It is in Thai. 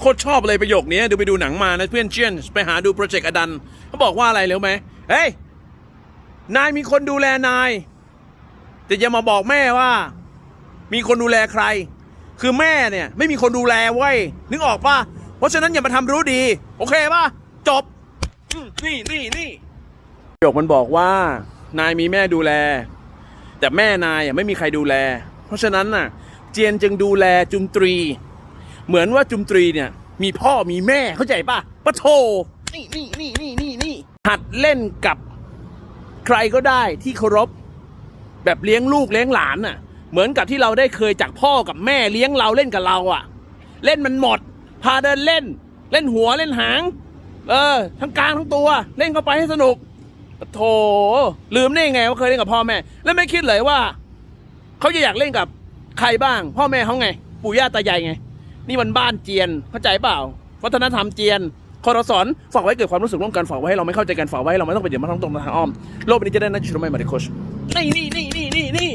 โคตรชอบเลยประโยคนี้ดูไปดูหนังมานะเพื่อนเชียนไปหาดูโปรเจกต์อดันเขาบอกว่าอะไรรู้ไหมเฮ้ย นายมีคนดูแลนาย แต่อย่ามาบอกแม่ว่า มีคนดูแลใคร คือแม่เนี่ย ไม่มีคนดูแลเว้ยนึกออกป่ะเพราะฉะนั้นอย่ามาทำรู้ดี โอเคป่ะจบนี่นี่นี่ประโยคมันบอกว่า นายมีแม่ดูแล แต่แม่นายไม่มีใครดูแล เพราะฉะนั้นน่ะ เจียนจึงดูแลจุมตรี เหมือนว่าจุมตรีเนี่ย มีพ่อมีแม่เข้าใจป่ะปะโทนี่นี่นี่นี่นี่นี่หัดเล่นกับใครก็ได้ที่เคารพแบบเลี้ยงลูกเลี้ยงหลานน่ะ เหมือนกับที่เราได้เคยจากพ่อกับแม่เลี้ยงเราเล่นกับเราอะ เล่นมันหมด พาเดินเล่น เล่นหัวเล่นหาง เออ ทั้งกลางทั้งตัว เล่นเข้าไปให้สนุกปะโถลืมได้ยังไงว่าเคยเล่นกับพ่อแม่ แล้วไม่คิดเลยว่า เขาจะอยากเล่นกับใครบ้าง พ่อแม่เขาไง ปู่ย่าตายายไง นี่มันบ้านเจียนเข้าใจเปล่า วัฒนธรรมเจียนคอรสอนฝากไว้เกิดความรู้สึกร่วมกันฝากไว้ให้เราไม่เข้าใจกันฝากไว้ให้เราไม่ต้องไปเดี๋ยวมาทั้งตรงทางอ้อมโลกนี้จะได้น่าช่วยไม่มาดิโคชนี่นี่นี่นี่นี่นี่